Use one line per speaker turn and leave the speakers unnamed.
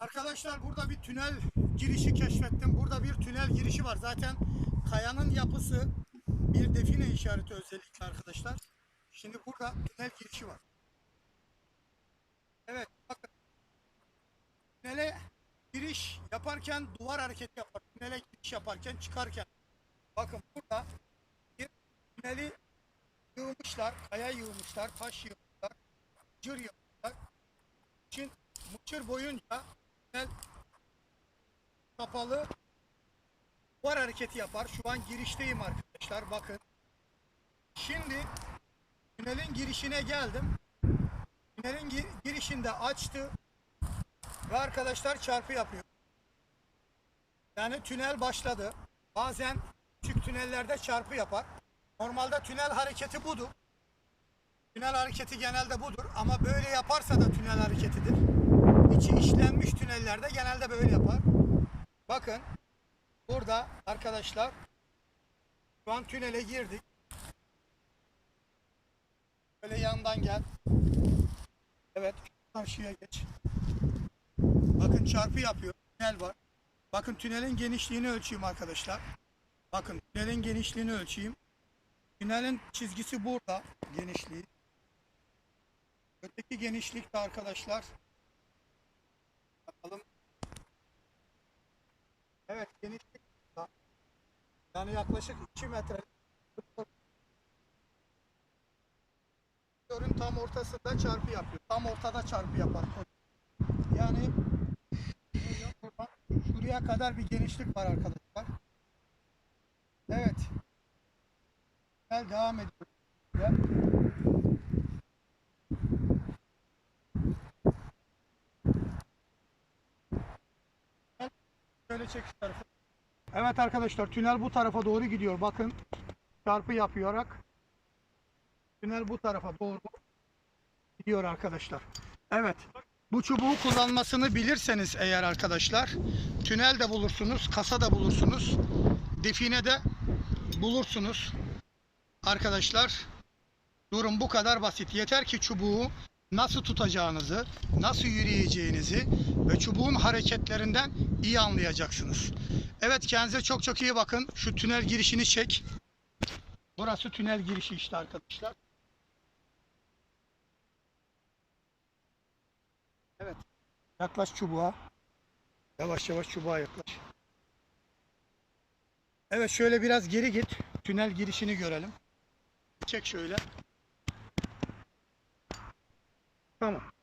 Arkadaşlar burada bir tünel girişi keşfettim. Burada bir tünel girişi var. Zaten kayanın yapısı bir define işareti özellikle arkadaşlar. Şimdi burada tünel girişi var. Evet bakın. Tünele giriş yaparken duvar hareketi yapar. Tünele giriş yaparken çıkarken. Bakın burada bir tüneli yığmışlar. Kaya yığmışlar. Taş yığmışlar. Cır yığmışlar. Için mıçır boyunca kapalı duvar hareketi yapar. Şu an girişteyim arkadaşlar. Bakın. Şimdi tünelin girişine geldim. Tünelin gi- girişinde açtı. Ve arkadaşlar çarpı yapıyor. Yani tünel başladı. Bazen küçük tünellerde çarpı yapar. Normalde tünel hareketi budur. Tünel hareketi genelde budur ama böyle yaparsa da tünel hareketidir. İçi işlenmiş tünellerde genelde böyle yapar. Bakın burada arkadaşlar şu an tünele girdik. Böyle yandan gel. Evet karşıya geç. Bakın çarpı yapıyor. Tünel var. Bakın tünelin genişliğini ölçeyim arkadaşlar. Bakın tünelin genişliğini ölçeyim. Tünelin çizgisi burada genişliği. Öteki genişlik de arkadaşlar. Evet genişlik. Yani yaklaşık 2 metre. Görün tam ortasında çarpı yapıyor. Tam ortada çarpı yapar. Yani şuraya kadar bir genişlik var arkadaşlar. Evet. Gel devam ediyor. Şöyle çek şu. Evet arkadaşlar tünel bu tarafa doğru gidiyor. Bakın çarpı yapıyarak tünel bu tarafa doğru gidiyor arkadaşlar. Evet. Bu çubuğu kullanmasını bilirseniz eğer arkadaşlar tünel de bulursunuz, kasa da bulursunuz, define de bulursunuz. Arkadaşlar durum bu kadar basit. Yeter ki çubuğu nasıl tutacağınızı, nasıl yürüyeceğinizi ve çubuğun hareketlerinden iyi anlayacaksınız. Evet kendinize çok çok iyi bakın. Şu tünel girişini çek. Burası tünel girişi işte arkadaşlar. Evet. Yaklaş çubuğa. Yavaş yavaş çubuğa yaklaş. Evet şöyle biraz geri git. Tünel girişini görelim. Çek şöyle. Tamam.